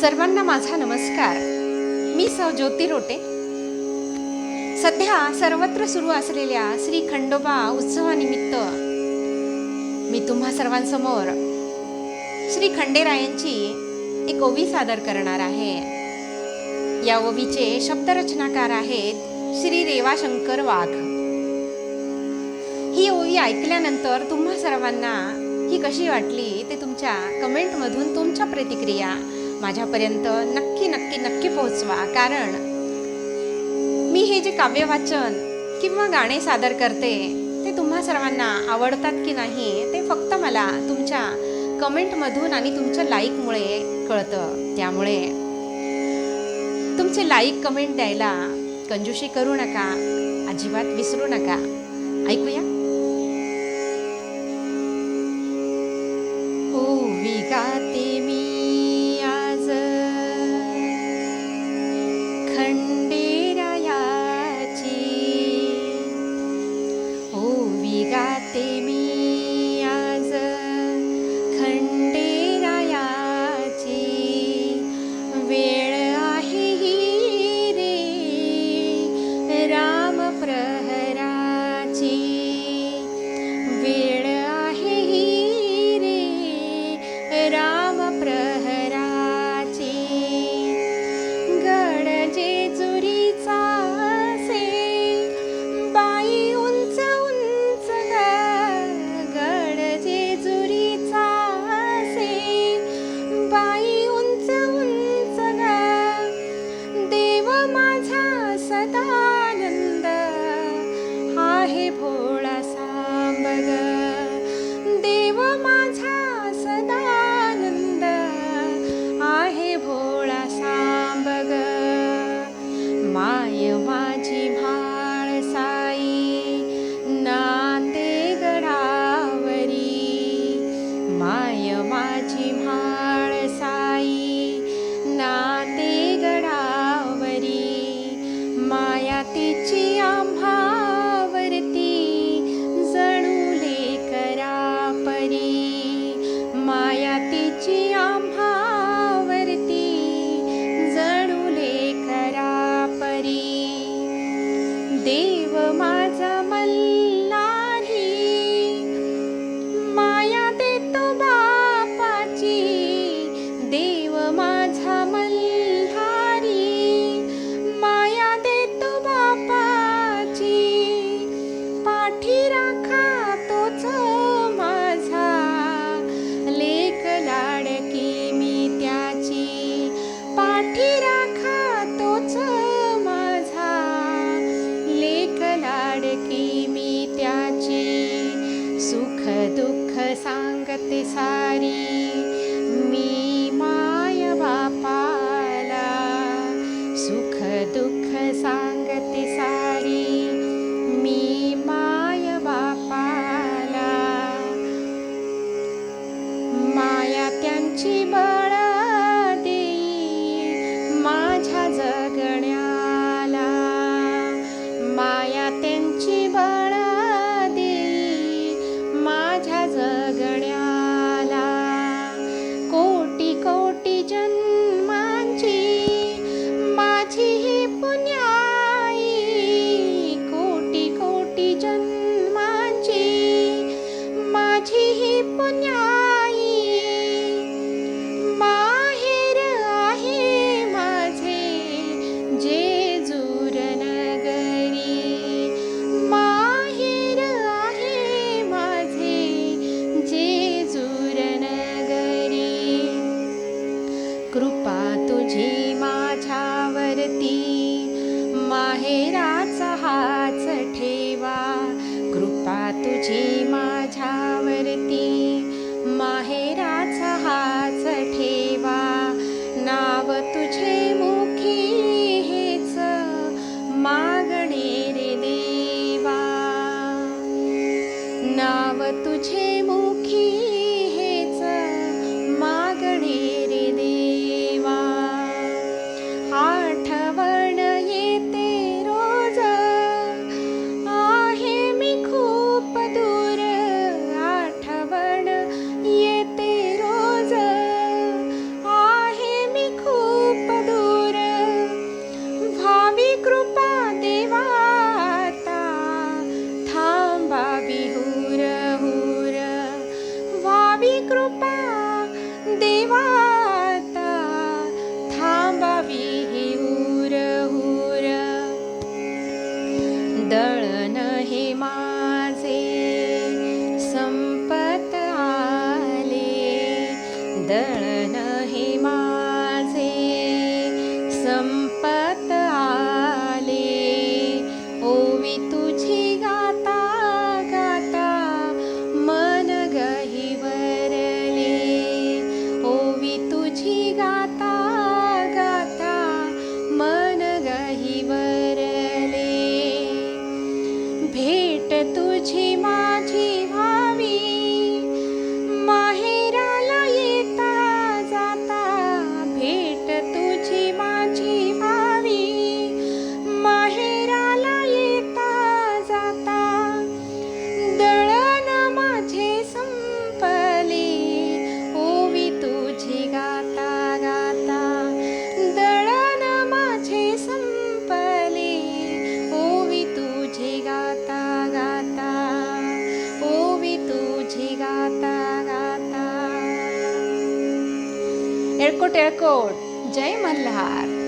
सर्वांना माझा नमस्कार. मी सौ ज्योती रोटे. सध्या सर्वत्र सुरू असलेल्या श्री खंडोबा उत्सवानिमित्त मी तुम्हा सर्वांसमोर श्री खंडेरायांची एक ओवी सादर करणार आहे. या ओवीचे शब्दरचनाकार आहेत श्री रेवाशंकर वाघ. ही ओवी ऐकल्यानंतर तुम्हा सर्वांना ही कशी वाटली ते तुमच्या कमेंटमधून तुमच्या प्रतिक्रिया माझ्यापर्यंत नक्की नक्की नक्की पोहोचवा. कारण मी हे जे काव्यवाचन किंवा गाणे सादर करते ते तुम्हा सर्वांना आवडतात की नाही ते फक्त मला तुमच्या कमेंटमधून आणि तुमच्या लाईकमुळे कळतं. त्यामुळे तुमचे लाईक कमेंट द्यायला कंजूशी करू नका. अजिबात विसरू नका. ऐकूया. आहे भोळासा सुख दुःख सांगती सारी. संपत गाता जय मल्हार.